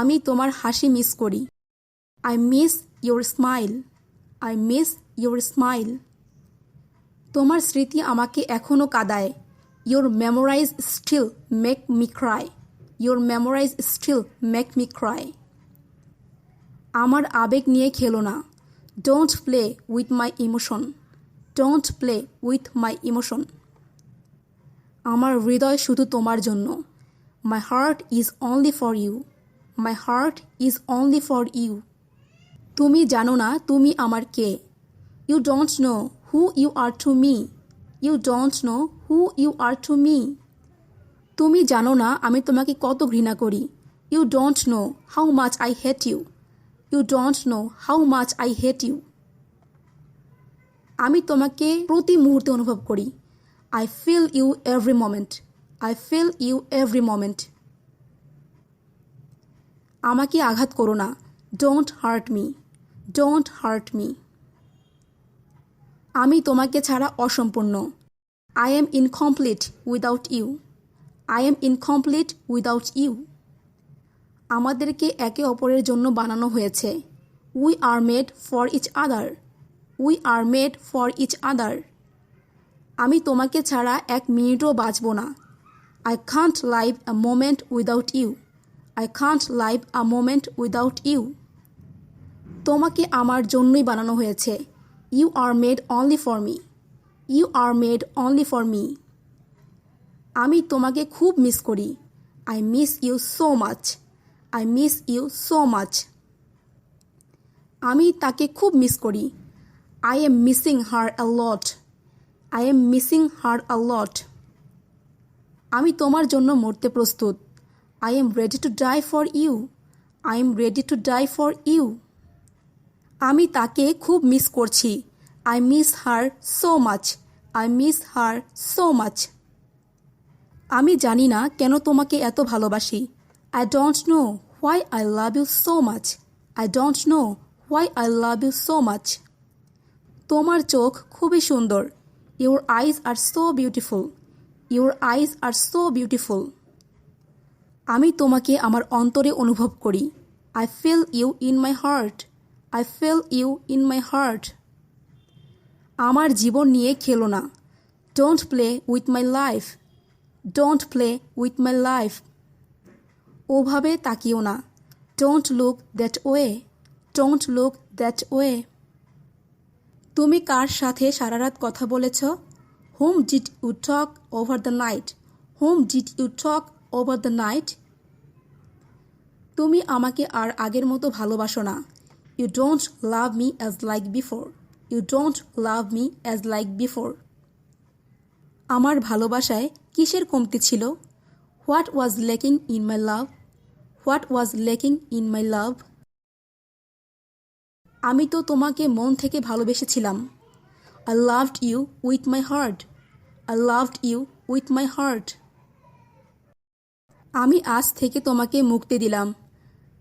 আমি তোমার হাসি মিস করি। I miss your smile I miss your smile তোমার স্মৃতি আমাকে এখনও কাদায়। Your memorize still make me cry your memorize still make me cry আমার আবেগ নিয়ে খেলো না। Don't play with my emotion don't play with my emotion আমার হৃদয় শুধু তোমার জন্য। My heart is only for you my heart is only for you তুমি জানো না তুমি আমার কে। You don't know who you are to me you don't know who you are to me তুমি জানো না আমি তোমাকে কত ঘৃণা করি। You don't know how much I hate you you don't know how much I hate you আমি তোমাকে প্রতি মুহূর্তে অনুভব করি। I feel you every moment I feel you every moment আমাকে আঘাত করো না। Don't hurt me don't hurt me আমি তোমাকে ছাড়া অসম্পূর্ণ। I am incomplete without you I am incomplete without you আমাদেরকে একে অপরের জন্য বানানো হয়েছে। We are made for each other we are made for each other আমি তোমাকে ছাড়া এক মিনিটও বাঁচব না। I can't live a moment without you I can't live a moment without you তোমাকে আমার জন্যই বানানো হয়েছে। You are made only for me you are made only for me আমি তোমাকে খুব মিস করি। I miss you so much I miss you so much আমি তাকে খুব মিস করি। I am missing her a lot I am missing her a lot আমি তোমার জন্য মরতে প্রস্তুত। I am ready to die for you I am ready to die for you আমি তাকে খুব মিস করছি। I miss her so much I miss her so much আমি জানি না কেন তোমাকে এত ভালোবাসি। I don't know why I love you so much I don't know why I love you so much তোমার চোখ খুবই সুন্দর। Your eyes are so beautiful your eyes are so beautiful আমি তোমাকে আমার অন্তরে অনুভব করি। I feel you in my heart I feel you in my heart আমার জীবন নিয়ে খেলো না। Don't play with my life don't play with my life ওভাবে তাকিও না। Don't look that way don't look that way তুমি কার সাথে সারা রাত কথা বলেছ? Whom did you talk over the night whom did you talk over the night তুমি আমাকে আর আগের মতো ভালোবাসো না। You don't love me as like before you don't love me as like before আমার ভালোবাসায় কিসের কমতি ছিল? What was lacking in my love what was lacking in my love আমি তো তোমাকে মন থেকে ভালোবেসেছিলাম। I loved you with my heart I loved you with my heart আমি আজ থেকে তোমাকে মুক্তি দিলাম।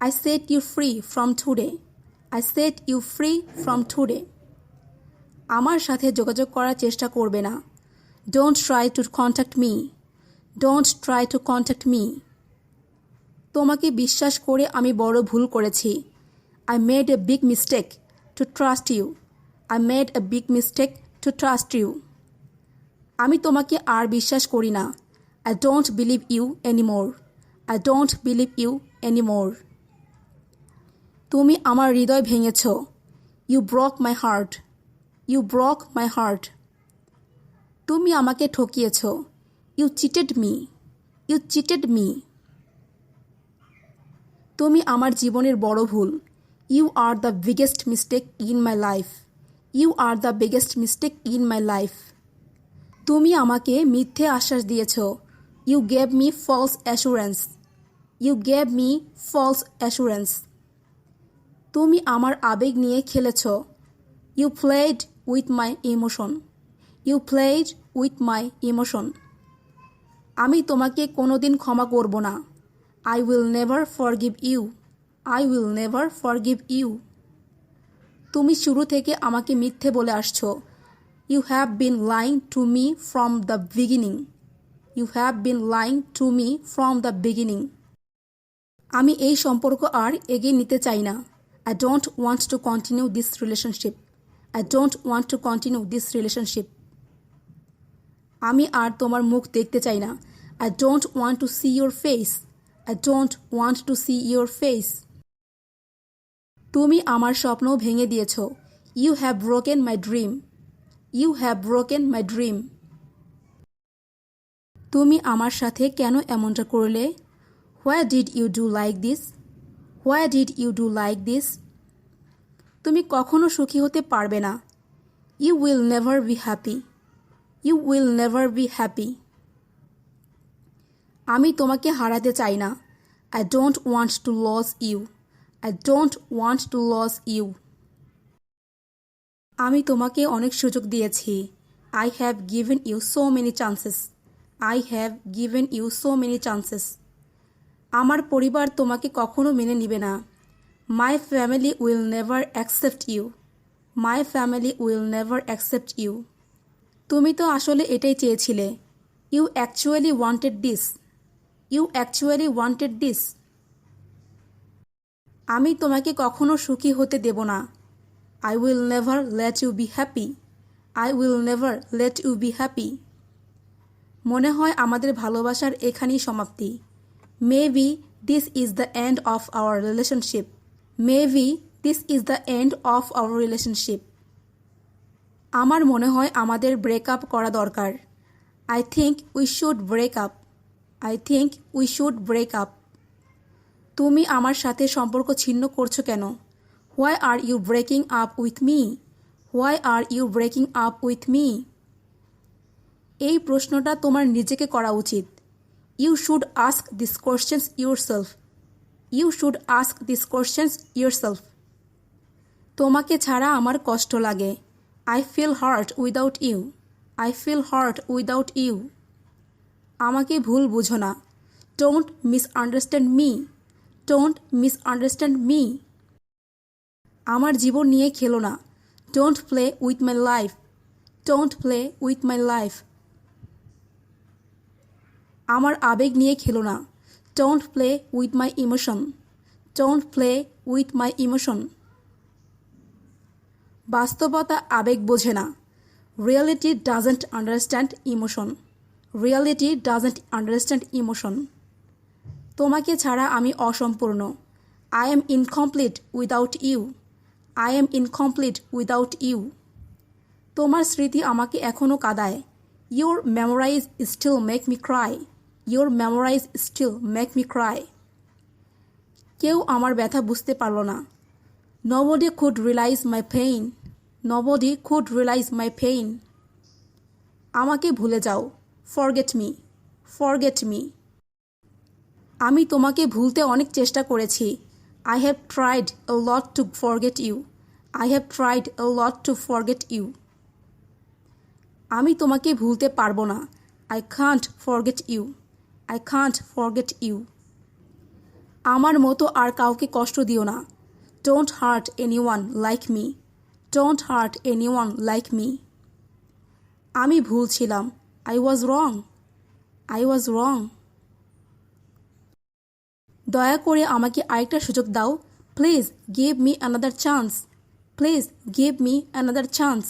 I set you free from today I set you free from today আমার সাথে যোগাযোগ করার চেষ্টা করবে না। Don't try to contact me don't try to contact me তোমাকে বিশ্বাস করে আমি বড় ভুল করেছি। I made a big mistake to trust you I made a big mistake to trust you আমি তোমাকে আর বিশ্বাস করি না। I don't believe you anymore I don't believe you anymore তুমি আমার হৃদয় ভেঙেছ। You broke my heart you broke my heart তুমি আমাকে ঠকিয়েছ। You cheated me you cheated me তুমি আমার জীবনের বড় ভুল। You are the biggest mistake in my life you are the biggest mistake in my life তুমি আমাকে মিথ্যে আশ্বাস দিয়েছ। You gave me false assurance you gave me false assurance তুমি আমার আবেগ নিয়ে খেলেছ। You played with my emotion you played with my emotion আমি তোমাকে কোনোদিন ক্ষমা করব না। I will never forgive you I will never forgive you তুমি শুরু থেকে আমাকে মিথ্যে বলে আসছো। You have been lying to me from the beginning you have been lying to me from the beginning আমি এই সম্পর্ক আর এগিয়ে নিতে চাই না। I don't want to continue this relationship I don't want to continue this relationship আমি আর তোমার মুখ দেখতে চাই না। I don't want to see your face I don't want to see your face তুমি আমার স্বপ্ন ভেঙে দিয়েছ। You have broken my dream you have broken my dream তুমি আমার সাথে কেন এমনটা করলে? Why did you do like this why did you do like this তুমি কখনো সুখী হতে পারবে না। You will never be happy you will never be happy আমি তোমাকে হারাতে চাই না। I don't want to loss you I don't want to loss you আমি তোমাকে অনেক সুযোগ দিয়েছি। I have given you so many chances I have given you so many chances আমার পরিবার তোমাকে কখনো মেনে নিবে না। My family will never accept you my family will never accept you তুমি তো আসলে এটাই চেয়েছিলে। You actually wanted this you actually wanted this আমি তোমাকে কখনো সুখী হতে দেব না। I will never let you be happy I will never let you be happy মনে হয় আমাদের ভালোবাসার এখানেই সমাপ্তি। This is the end of our relationship maybe this is the end of our relationship আমার মনে হয় আমাদের ব্রেকআপ করা দরকার। I think we should break up I think we should break up তুমি আমার সাথে সম্পর্ক ছিন্ন করছ কেন? Why are you breaking up with me why are you breaking up with me এই প্রশ্নটা তোমার নিজেকে করা উচিত। Ask this questions yourself you should ask this questions yourself তোমাকে ছাড়া আমার কষ্ট লাগে। I feel hurt without you I feel hurt without you আমাকে ভুল বুঝো না। Don't misunderstand me don't misunderstand me আমার জীবন নিয়ে খেলো না। Don't play with my life don't play with my life আমার আবেগ নিয়ে খেলো না। Don't play with my emotion don't play with my emotion বাস্তবতা আবেগ বোঝে না। Reality doesn't understand emotion reality doesn't understand emotion তোমাকে ছাড়া আমি অসম্পূর্ণ। I am incomplete without you I am incomplete without you তোমার স্মৃতি আমাকে এখনও কাদায়। Your memorize still make me cry your memorize still make me cry কেউ আমার ব্যথা বুঝতে পারল না। Nobody could realise my pain nobody could realise my pain আমাকে ভুলে যাও। ফরগেট মি ফরগেট মি আমি তোমাকে ভুলতে অনেক চেষ্টা করেছি। I have tried a lot to forget you I have tried a lot to forget you আমি তোমাকে ভুলতে পারব না। I can't forget you I can't forget you আমার মতো আর কাউকে কষ্ট দিও না। Don't hurt anyone like me don't hurt anyone like me আমি ভুল ছিলাম। I was wrong I was রং দয়া করে আমাকে আরেকটা সুযোগ দাও। Please give me another chance please give me another chance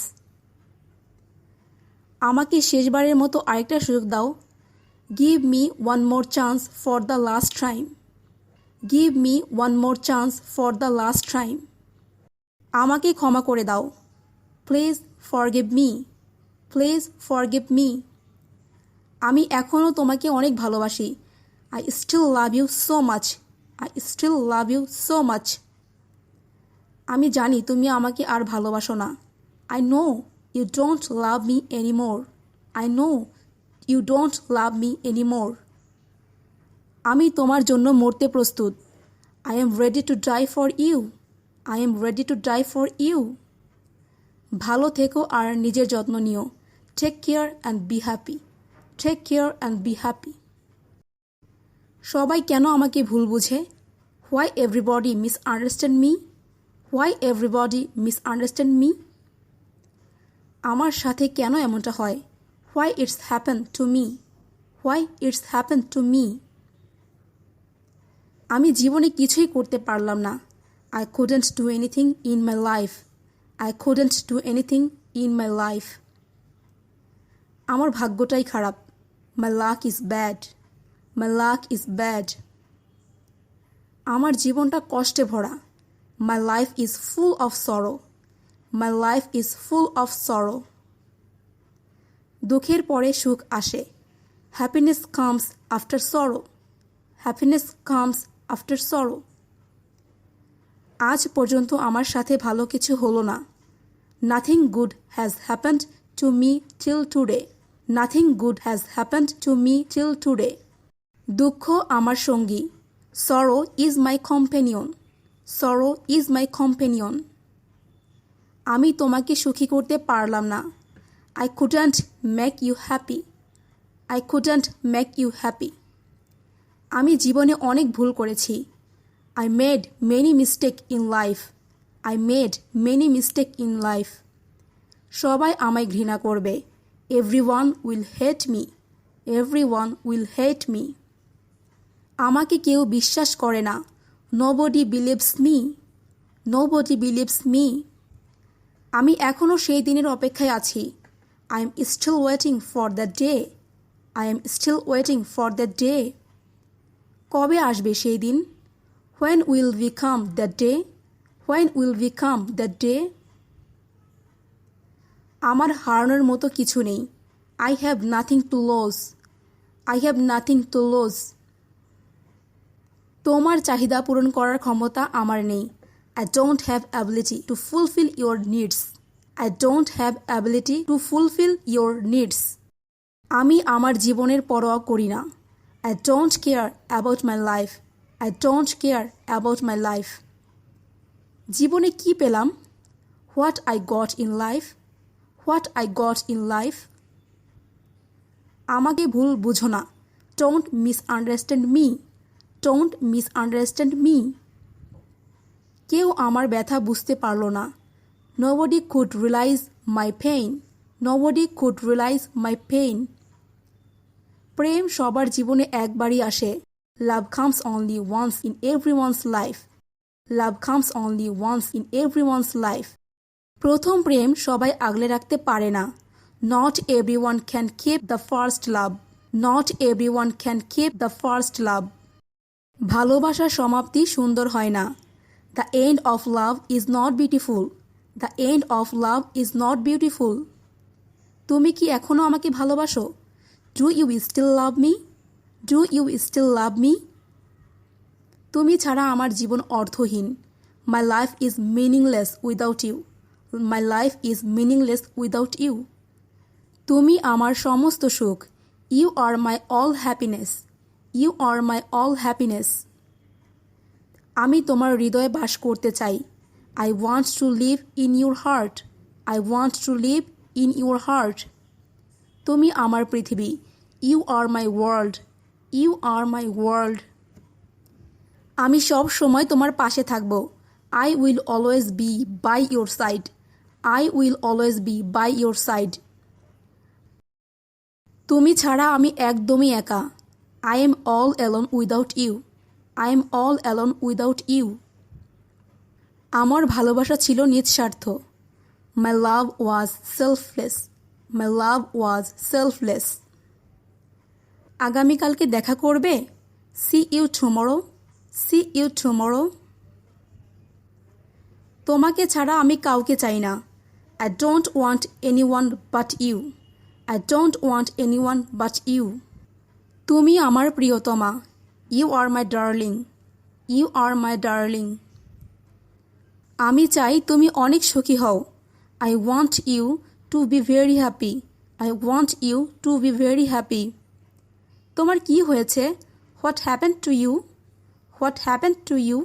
আমাকে শেষবারের মতো আরেকটা সুযোগ দাও। Give me one more chance for the last time give me one more chance for the last time আমাকে ক্ষমা করে দাও। Please forgive me please forgive me আমি এখনও তোমাকে অনেক ভালোবাসি। I still love you so much I still love you so much আমি জানি তুমি আমাকে আর ভালোবাসো না। I know you don't love me anymore I know you don't love me anymore আমি তোমার জন্য মরতে প্রস্তুত। I am ready to dry for you I am ready to dry for you ভালো থেকো আর নিজের যত্ন নিও। Take care and be happy take care and be happy সবাই কেন আমাকে ভুল বুঝে? Why everybody misunderstand me why everybody misunderstand me আমার সাথে কেন এমনটা হয়? Why it's happen to me why it's happen to me আমি জীবনে কিছুই করতে পারলাম না। I couldn't do anything in my life I couldn't do anything in my life আমার ভাগ্যটাই খারাপ। My luck is bad my luck is bad আমার জীবনটা কষ্টে ভরা। My life is full of sorrow my life is full of sorrow দুঃখের পরে সুখ আসে। Happiness comes after sorrow happiness comes after sorrow আজ পর্যন্ত আমার সাথে ভালো কিছু হলো না। Nothing good has happened to me till today nothing good has happened to me till today দুঃখ আমার সঙ্গী। Sorrow is my companion sorrow is my companion আমি তোমাকে সুখী করতে পারলাম না। I couldn't make you happy I couldn't make you happy আমি জীবনে অনেক ভুল করেছি। I made many mistake in life I made many mistake in life সবাই আমায় ঘৃণা করবে। Every one will hate me every one will hate me আমাকে কেউ বিশ্বাস করে না। Nobody believes me nobody believes me আমি এখনও সেই দিনের অপেক্ষায় আছি। I am still waiting for the day I am still waiting for the day কবে আসবে সেই দিন? When will we come the day when will we come the day আমার হারানোর মতো কিছু নেই। I have nothing to loss I have nothing to lose তোমার চাহিদা পূরণ করার ক্ষমতা আমার নেই। I don't have ability to fulfil your needs I don't have ability to fulfil your needs আমি আমার জীবনের পরোয়া করি না। I don't care about my life I don't care about my life জীবনে কি পেলাম? What I got in life what I got in life আমাকে ভুল বুঝো না। Don't misunderstand me don't misunderstand me কেউ আমার ব্যথা বুঝতে পারল না। Nobody could realise my pain nobody could realise my pain প্রেম সবার জীবনে একবারই আসে। Love comes only once in every once life love comes only once in every once life প্রথম প্রেম সবাই আগলে রাখতে পারে না। Not everyone can keep the first love not everyone can keep the first love ভালোবাসার সমাপ্তি সুন্দর হয় না। The end of love is not beautiful the end of love is not beautiful তুমি কি এখনও আমাকে ভালোবাসো? Do you still love me do you still love me তুমি ছাড়া আমার জীবন অর্থহীন। My life is meaningless without you my life is meaningless without you তুমি আমার সমস্ত সুখ। You are my all happiness you are my all happiness আমি তোমার হৃদয়ে বাস করতে চাই। I want to live in your heart I want to live in your heart তুমি আমার পৃথিবী। You are my world you are my world আমি সব সময় তোমার পাশে থাকব। I will always be by your side I will always be by your side তুমি ছাড়া আমি একদমই একা। I am all alone without you I am all alone without you আমার ভালোবাসা ছিল নিঃস্বার্থ। মাই লাভ ওয়াজ সেলফলেস মাই লাভ ওয়াজ সেলফলেস আগামীকালকে দেখা করবে। See you tomorrow see you tomorrow তোমাকে ছাড়া আমি কাউকে চাই না। I don't want anyone but you I don't want anyone but you তুমি আমার প্রিয়তমা। You are my darling you are my darling আমি চাই তুমি অনেক সুখী হও। I want you to be very happy I want you to be very happy তোমার কি হয়েছে? What happen to you what happen to you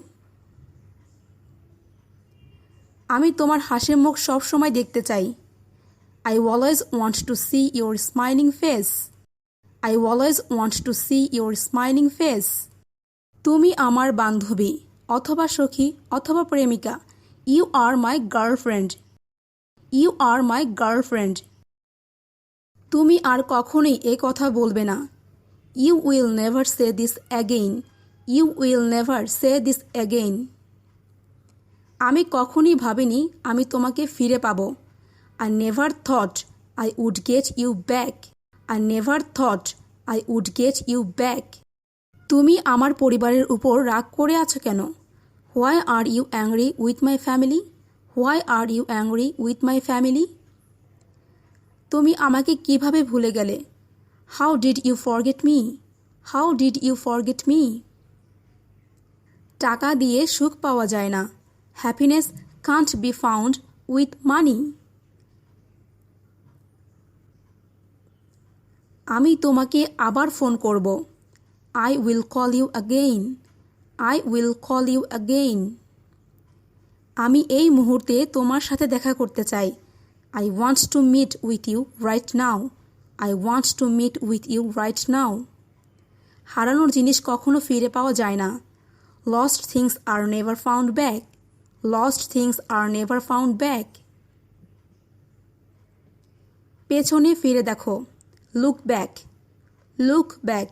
আমি তোমার হাসির মুখ সবসময় দেখতে চাই। I always want to see your smiling face I always want to see your smiling face তুমি আমার বান্ধবী, অথবা সখী, অথবা প্রেমিকা। You are my girlfriend you are my girlfriend তুমি আর কখনোই এ কথা বলবে না। You will never say this again you will never say this again আমি কখনই ভাবিনি আমি তোমাকে ফিরে পাবো। I never thought I would get you back I never thought I would get you back তুমি আমার পরিবারের উপর রাগ করে আছো কেন? Why are you angry with my family why are you angry with my family তুমি আমাকে কীভাবে ভুলে গেলে? How did you forget me how did you forget me টাকা দিয়ে সুখ পাওয়া যায় না। Happiness can't be found with money আমি তোমাকে আবার ফোন করব। I will call you again I will call you again আমি এই মুহূর্তে তোমার সাথে দেখা করতে চাই। I want to meet with you right now I want to meet with you right now হারানোর জিনিস কখনো ফিরে পাওয়া যায় না। Lost things are never found back lost things are never found back পেছনে ফিরে দেখো। Look back look back